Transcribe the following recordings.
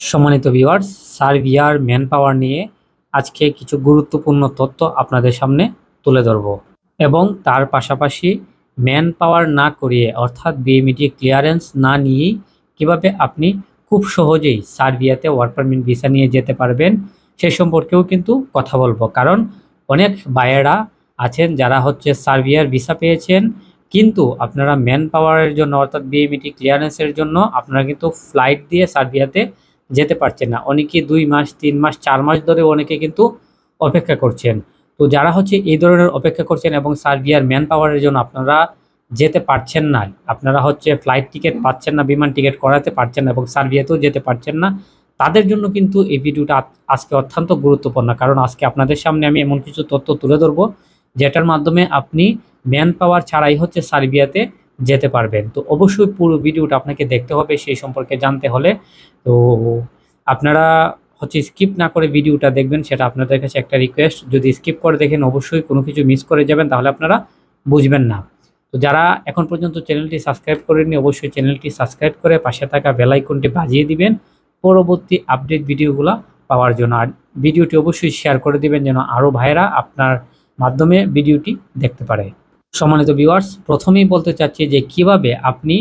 সম্মানিত ভিউয়ার্স সার্বিয়ার man power নিয়ে আজকে কিছু গুরুত্বপূর্ণ তথ্য আপনাদের সামনে তুলে ধরব এবং তার পাশাপাশি ম্যান পাওয়ার না করিয়ে, অর্থাৎ বিএমইটি ক্লিয়ারেন্স না নিয়েই কীভাবে আপনি খুব সহজেই সার্বিয়াতে ওয়ার্ক পারমিট ভিসা নিয়ে যেতে পারবেন, সে সম্পর্কেও কিন্তু কথা বলব। কারণ অনেক বায়েরা আছেন যারা হচ্ছে সার্বিয়ার ভিসা পেয়েছেন, কিন্তু আপনারা ম্যান পাওয়ারের জন্য, অর্থাৎ বিএমইটি ক্লিয়ারেন্সের জন্য আপনারা কিন্তু ফ্লাইট দিয়ে সার্বিয়াতে যেতে পারছেন না। অনেকে দুই মাস, তিন মাস, চার মাস ধরে অনেকে কিন্তু অপেক্ষা করছেন। তো যারা হচ্ছে এই ধরনের অপেক্ষা করছেন এবং সার্বিয়ার ম্যান পাওয়ারের জন্য আপনারা যেতে পারছেন না, আপনারা হচ্ছে ফ্লাইট টিকিট পাচ্ছেন না, বিমান টিকিট করাতে পারছেন না এবং সার্বিয়াতেও যেতে পারছেন না, তাদের জন্য কিন্তু এই ভিডিওটা আজকে অত্যন্ত গুরুত্বপূর্ণ। কারণ আজকে আপনাদের সামনে আমি এমন কিছু তথ্য তুলে ধরবো, যেটার মাধ্যমে আপনি ম্যান পাওয়ার ছাড়াই হচ্ছে সার্বিয়াতে যেতে পারবেন। তো অবশ্যই পুরো ভিডিওটা আপনাকে দেখতে হবে, সেই সম্পর্কে জানতে হলে। তো আপনারা হচ্ছে স্কিপ না করে ভিডিওটা দেখবেন, সেটা আপনাদের কাছে একটা রিকোয়েস্ট যদি স্কিপ করে দেখেন, অবশ্যই কোনো কিছু মিস করে যাবেন, তাহলে আপনারা বুঝবেন না। তো যারা এখন পর্যন্ত চ্যানেলটি সাবস্ক্রাইব করেননি, অবশ্যই চ্যানেলটি সাবস্ক্রাইব করে পাশে থাকা বেল আইকনটি বাজিয়ে দিবেন। পরবর্তী আপডেট ভিডিওগুলো পাওয়ার জন্য। আর ভিডিওটি অবশ্যই শেয়ার করে দিবেন, যেন আরও ভাইরা আপনার মাধ্যমে ভিডিওটি দেখতে পারে। সম্মানিত ভিউয়ার্স প্রথমেই বলতে চাচ্ছি যে কীভাবে আপনি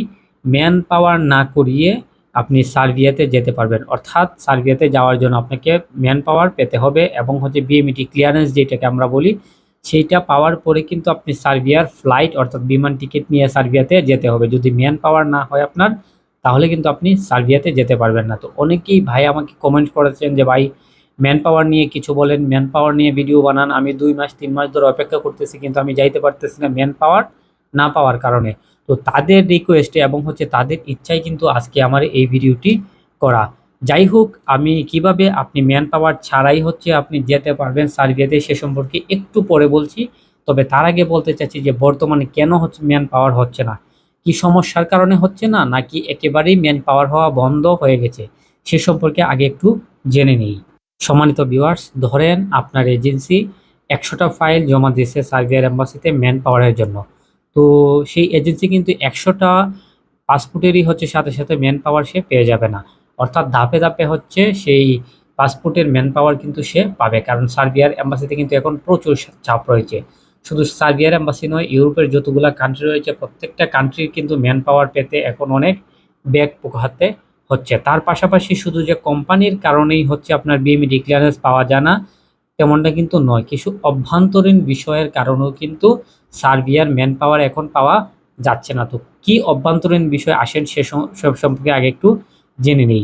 ম্যান পাওয়ার না করিয়ে আপনি সার্বিয়াতে যেতে পারবেন। অর্থাৎ সার্বিয়াতে যাওয়ার জন্য আপনাকে ম্যান পাওয়ার পেতে হবে এবং হচ্ছে বিএমইটি ক্লিয়ারেন্স যেটাকে আমরা বলি, সেইটা পাওয়ার পরে কিন্তু আপনি সার্বিয়ার ফ্লাইট অর্থাৎ বিমান টিকিট নিয়ে সার্বিয়াতে যেতে হবে। যদি ম্যান পাওয়ার না হয় আপনার, তাহলে কিন্তু আপনি সার্বিয়াতে যেতে পারবেন না। তো অনেকেই ভাই আমাকে কমেন্ট করেছেন যে, ভাই ম্যান পাওয়ার নিয়ে কিছু বলেন ম্যান পাওয়ার নিয়ে ভিডিও বানান। আমি দুই মাস, তিন মাস ধরে অপেক্ষা করতেছি, কিন্তু আমি যাইতে পারতেছি না ম্যান পাওয়ার না পাওয়ার কারণে। তো তাদের রিকোয়েস্টে এবং হচ্ছে তাদের ইচ্ছাই কিন্তু আজকে আমার এই ভিডিওটি করা। যাই হোক, আমি কীভাবে আপনি ম্যান পাওয়ার ছাড়াই হচ্ছে আপনি যেতে পারবেন সার্বিয়াতে সে সম্পর্কে একটু পরে বলছি। তবে তার আগে বলতে চাচ্ছি যে বর্তমানে কেন হচ্ছে ম্যান পাওয়ার হচ্ছে না? কি সমস্যার কারণে হচ্ছে না, নাকি একেবারেই ম্যান পাওয়ার হওয়া বন্ধ হয়ে গেছে? সে সম্পর্কে আগে একটু জেনে নিই। সম্মানিত ভিউয়ার্স ধরেন আপনার এজেন্সি একশোটা ফাইল জমা দিয়েছে সার্বিয়ার এম্বাসিতে ম্যান পাওয়ারের জন্য। তো সেই এজেন্সি কিন্তু একশোটা পাসপোর্টেরই হচ্ছে সাথে সাথে ম্যান পাওয়ার সে পেয়ে যাবে না। অর্থাৎ ধাপে ধাপে হচ্ছে সেই পাসপোর্টের ম্যান পাওয়ার কিন্তু সে পাবে। কারণ সার্বিয়ার এম্বাসিতে কিন্তু এখন প্রচুর চাপ রয়েছে। শুধু সার্বিয়ার এম্বাসি নয় ইউরোপের যতগুলো কান্ট্রি রয়েছে, প্রত্যেকটা কান্ট্রির কিন্তু ম্যান পাওয়ার পেতে এখন অনেক ব্যাগ পোকাতে হচ্ছে। তার পাশাপাশি শুধু যে কোম্পানির কারণেই হচ্ছে আপনার বিএমই ডিক্লিয়ারেন্স পাওয়া যায় না, তেমনটা কিন্তু নয়। কিছু অভ্যন্তরীণ বিষয়ের কারণেও কিন্তু সার্বিয়ার ম্যান পাওয়ার এখন পাওয়া যাচ্ছে না। তো কি অভ্যন্তরীণ বিষয় আসেন সে সব সম্পর্কে আগে একটু জেনে নেই।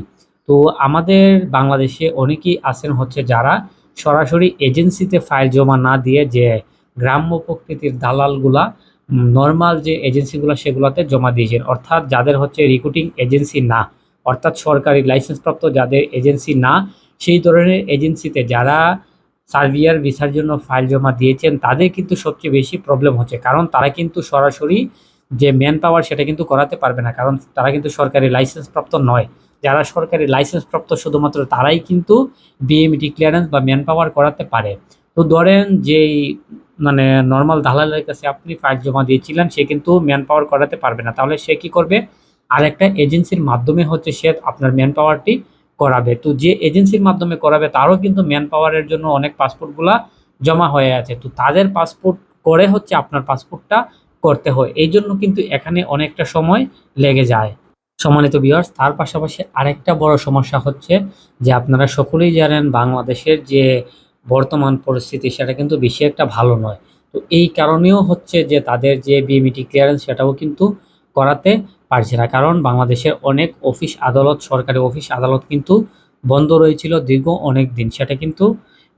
তো আমাদের বাংলাদেশে অনেকেই আছেন হচ্ছে যারা সরাসরি এজেন্সিতে ফাইল জমা না দিয়ে যে গ্রাম্য প্রকৃতির দালালগুলা নর্মাল যে এজেন্সিগুলো সেগুলোতে জমা দিয়েছেন। অর্থাৎ যাদের হচ্ছে রিক্রুটিং এজেন্সি না অর্থাৎ সরকারি লাইসেন্সপ্রাপ্ত যাদের এজেন্সি না, সেই ধরনের এজেন্সিতে যারা সার্বিয়ার ভিসার জন্য ফাইল জমা দিয়েছেন, তাদের কিন্তু সবচেয়ে বেশি প্রবলেম হচ্ছে। কারণ তারা কিন্তু সরাসরি যে ম্যান পাওয়ার সেটা কিন্তু করাতে পারবে না, কারণ তারা কিন্তু সরকারি লাইসেন্সপ্রাপ্ত নয়। যারা সরকারি লাইসেন্সপ্রাপ্ত শুধুমাত্র তারাই কিন্তু বিএমটি ক্লিয়ারেন্স বা ম্যান পাওয়ার করাতে পারে। তো ধরেন যেই মানে নর্মাল দালালের কাছে আপনি ফাইল জমা দিয়েছিলেন, সে কিন্তু ম্যান পাওয়ার করাতে পারবে না। তাহলে সে কি করবে? আরেকটা এজেন্সির মাধ্যমে হচ্ছে সে আপনার ম্যান পাওয়ারটি করাবে। তো যে এজেন্সির মাধ্যমে করাবে, তারও কিন্তু ম্যান পাওয়ারের জন্য অনেক পাসপোর্টগুলা জমা হয়ে আছে। তো তাদের পাসপোর্ট করে হচ্ছে আপনার পাসপোর্টটা করতে হয়। এই জন্য কিন্তু এখানে অনেকটা সময় লেগে যায়। সম্মানিত বিয়ার্স তার পাশাপাশি আরেকটা বড় সমস্যা হচ্ছে যে আপনারা সকলেই জানেন বাংলাদেশের যে বর্তমান পরিস্থিতি, সেটা কিন্তু বেশি একটা ভালো নয়। তো এই কারণেও হচ্ছে যে তাদের যে বিএমইটি ক্লিয়ারেন্স সেটাও কিন্তু করাতে পারছে না। কারণ বাংলাদেশের অনেক অফিস আদালত, সরকারি অফিস আদালত কিন্তু বন্ধ রয়েছিল দীর্ঘ অনেক দিন। সেটা কিন্তু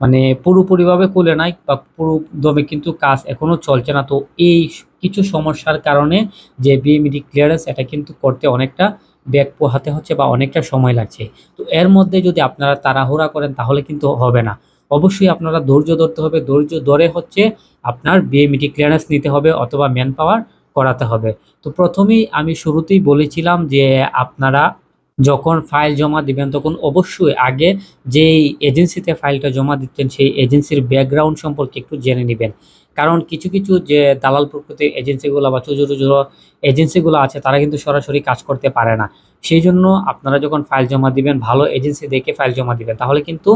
মানে পুরোপুরিভাবে খুলে নাই বা পুরো দমে কিন্তু কাজ এখনও চলছে না। তো এই কিছু সমস্যার কারণে যে বিএমইডি ক্লিয়ারেন্স এটা কিন্তু করতে অনেকটা ব্যাগ পোহাতে হচ্ছে বা অনেকটা সময় লাগছে। তো এর মধ্যে যদি আপনারা তাড়াহুড়া করেন, তাহলে কিন্তু হবে না। অবশ্যই আপনারা ধৈর্য ধরতে হবে। ধৈর্য ধরে হচ্ছে আপনার বিএমইডি ক্লিয়ারেন্স নিতে হবে অথবা ম্যান পাওয়ার করাতে হবে। তো প্রথমেই আমি শুরুতেই বলেছিলাম যে আপনারা যখন ফাইল জমা দিবেন, তখন অবশ্যই আগে যেই এজেন্সিতে ফাইলটা জমা দিতেন সেই এজেন্সির ব্যাকগ্রাউন্ড সম্পর্কে একটু জেনে নেবেন। কারণ কিছু কিছু যে দালাল প্রকৃতির এজেন্সিগুলো বা চুজো ছোটো এজেন্সিগুলো আছে, তারা কিন্তু সরাসরি কাজ করতে পারে না। সেই জন্য আপনারা যখন ফাইল জমা দিবেন, ভালো এজেন্সি দেখে ফাইল জমা দিবেন, তাহলে কিন্তু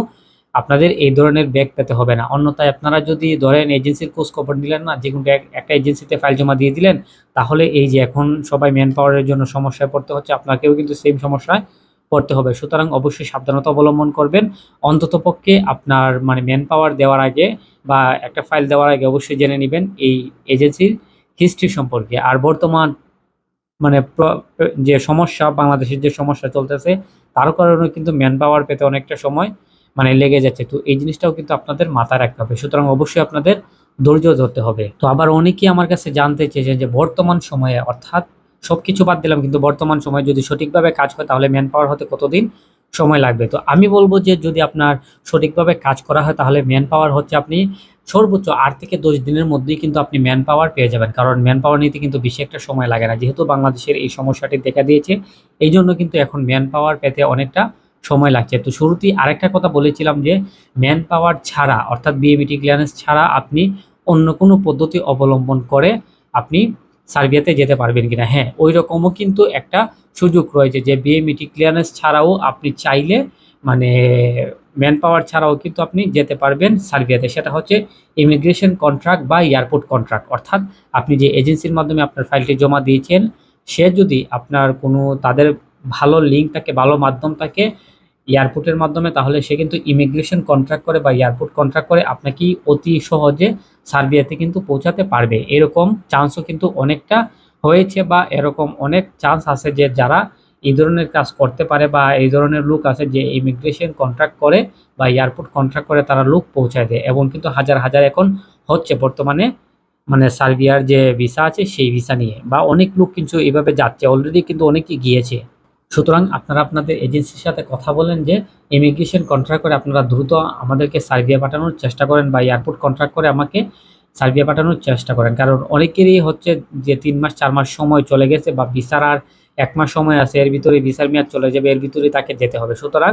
আপনাদের এই ধরনের ব্যাগ পেতে হবে না। অন্যথায় আপনারা যদি ধরেন এজেন্সির খোঁজ খবর নিলেন না, যে কোনো এক- একটা এজেন্সিতে ফাইল জমা দিয়ে দিলেন, তাহলে এই যে এখন সবাই ম্যান পাওয়ারের জন্য সমস্যায় পড়তে হচ্ছে, আপনাকেও কিন্তু সেম সমস্যায় পড়তে হবে। সুতরাং অবশ্যই সাবধানতা অবলম্বন করবেন। অন্ততপক্ষে আপনার মানে ম্যান পাওয়ার দেওয়ার আগে বা একটা ফাইল দেওয়ার আগে অবশ্যই জেনে নেবেন এই এজেন্সির হিস্ট্রি সম্পর্কে। আর বর্তমান মানে যে সমস্যা, বাংলাদেশের যে সমস্যা চলতেছে, তার কারণে কিন্তু ম্যান পাওয়ার পেতে অনেকটা সময় মানে লেগে যাচ্ছে। তো এই জিনিসটাও কিন্তু আপনাদের মাথায় রাখতে হবে। সুতরাং অবশ্যই আপনাদের ধৈর্য ধরতে হবে। তো আবার অনেকেই আমার কাছে জানতে চেয়েছেন যে বর্তমান সময়ে অর্থাৎ সব কিছু বাদ দিলাম, কিন্তু বর্তমান সময়ে যদি সঠিকভাবে কাজ হয়, তাহলে ম্যান পাওয়ার হতে কতদিন সময় লাগবে? তো আমি বলব যে যদি আপনার সঠিকভাবে কাজ করা হয়, তাহলে ম্যান পাওয়ার হচ্ছে আপনি সর্বোচ্চ আট থেকে দশ দিনের মধ্যেই কিন্তু আপনি ম্যান পাওয়ার পেয়ে যাবেন। কারণ ম্যান পাওয়ার নিতে কিন্তু বেশি একটা সময় লাগে না। যেহেতু বাংলাদেশের এই সমস্যাটি দেখা দিয়েছে এই জন্য কিন্তু এখন ম্যান পাওয়ার পেতে অনেকটা সময় লাগছে। তো শুরুতেই আরেকটা কথা বলেছিলাম যে ম্যান পাওয়ার ছাড়া, অর্থাৎ বিএবিটি ক্লিয়ারেন্স ছাড়া আপনি অন্য কোনো পদ্ধতি অবলম্বন করে আপনি সার্বিয়াতে যেতে পারবেন কিনা। হ্যাঁ ওই রকমও কিন্তু একটা সুযোগ রয়েছে যে বিএমিটি ক্লিয়ারেন্স ছাড়াও আপনি চাইলে মানে ম্যান পাওয়ার ছাড়াও কিন্তু আপনি যেতে পারবেন সার্বিয়াতে। সেটা হচ্ছে ইমিগ্রেশন কন্ট্রাক্ট বা এয়ারপোর্ট কন্ট্রাক্ট অর্থাৎ আপনি যে এজেন্সির মাধ্যমে আপনার ফাইলটি জমা দিয়েছেন, সে যদি আপনার কোনো, তাদের ভালো লিঙ্ক থাকে, ভালো মাধ্যম থাকে এয়ারপোর্টের মাধ্যমে, তাহলে সে কিন্তু ইমিগ্রেশন কন্ট্রাক্ট করে বা এয়ারপোর্ট কন্ট্রাক্ট করে আপনাকে অতি সহজে সার্বিয়াতে কিন্তু পৌঁছাতে পারবে। এরকম চান্সও কিন্তু অনেকটা হয়েছে বা এরকম অনেক চান্স আছে যে যারা এই ধরনের কাজ করতে পারে বা এই ধরনের লোক আছে যে ইমিগ্রেশন কন্ট্রাক্ট করে বা এয়ারপোর্ট কন্ট্রাক্ট করে, তারা লোক পৌঁছায় দেয়। এবং কিন্তু হাজার হাজার এখন হচ্ছে বর্তমানে মানে সার্বিয়ার যে ভিসা আছে সেই ভিসা নিয়ে। বা অনেক লোক কিন্তু এভাবে যাচ্ছে। অলরেডি কিন্তু অনেকে গিয়েছে। সুতরাং আপনারা আপনাদের এজেন্সির সাথে কথা বলেন যে ইমিগ্রেশন কন্ট্রাক্ট করে আপনারা দ্রুত আমাদেরকে সার্বিয়া পাঠানোর চেষ্টা করেন বা এয়ারপোর্ট কন্ট্রাক্ট করে আমাকে সার্বিয়া পাঠানোর চেষ্টা করেন। কারণ অনেকেরই হচ্ছে যে তিন মাস, চার মাস সময় চলে গেছে বা ভিসার আর এক মাস সময় আছে, এর ভিতরে ভিসার মেয়াদ চলে যাবে, এর ভিতরে তাকে যেতে হবে। সুতরাং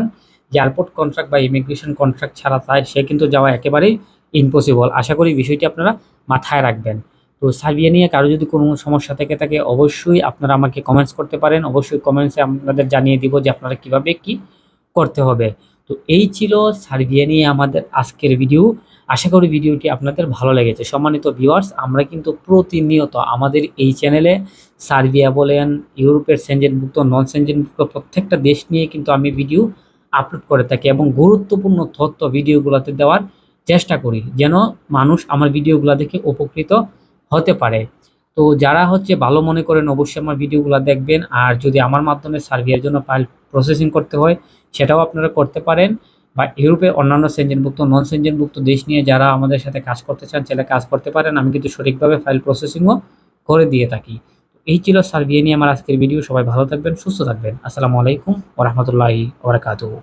এয়ারপোর্ট কন্ট্রাক্ট বা ইমিগ্রেশন কন্ট্রাক্ট ছাড়া তাই সে কিন্তু যাওয়া একেবারেই ইম্পসিবল আশা করি বিষয়টি আপনারা মাথায় রাখবেন। তো সার্বিয়া নিয়ে কারও যদি কোনো সমস্যা থেকে থাকে, অবশ্যই আপনারা আমাকে কমেন্টস করতে পারেন। অবশ্যই কমেন্টসে আপনাদের জানিয়ে দিব যে আপনারা কীভাবে কি করতে হবে। তো এই ছিল সার্বিয়া নিয়ে আমাদের আজকের ভিডিও আশা করি ভিডিওটি আপনাদের ভালো লেগেছে। সম্মানিত ভিউয়ার্স আমরা কিন্তু প্রতিনিয়ত আমাদের এই চ্যানেলে সার্বিয়া বলেন, ইউরোপের সেঞ্জেনভুক্ত নন সেঞ্জেনভুক্ত প্রত্যেকটা দেশ নিয়ে কিন্তু আমি ভিডিও আপলোড করে থাকি এবং গুরুত্বপূর্ণ তথ্য ভিডিওগুলোতে দেওয়ার চেষ্টা করি। যেন মানুষ আমার ভিডিওগুলো দেখে উপকৃত হতে পারে। তো যারা হচ্ছে ভালো মনে করেন, অবশ্যই আমার ভিডিওগুলো দেখবেন। আর যদি আমার মাধ্যমে সার্ভিয়ার জন্য ফাইল প্রসেসিং করতে হয়, সেটাও আপনারা করতে পারেন। বা ইউরোপের অন্যান্য সেঞ্জনভুক্ত নন সেঞ্জনভুক্ত দেশ নিয়ে যারা আমাদের সাথে কাজ করতে চান সেটা কাজ করতে পারেন, আমি কিন্তু সঠিকভাবে ফাইল প্রসেসিংও করে দিয়ে থাকি। এই ছিল সার্বিয়া নিয়ে আমার আজকের ভিডিও। সবাই ভালো থাকবেন, সুস্থ থাকবেন। আসসালামু আলাইকুম ওরহমতুল্লাহি ওবরাকাতুহু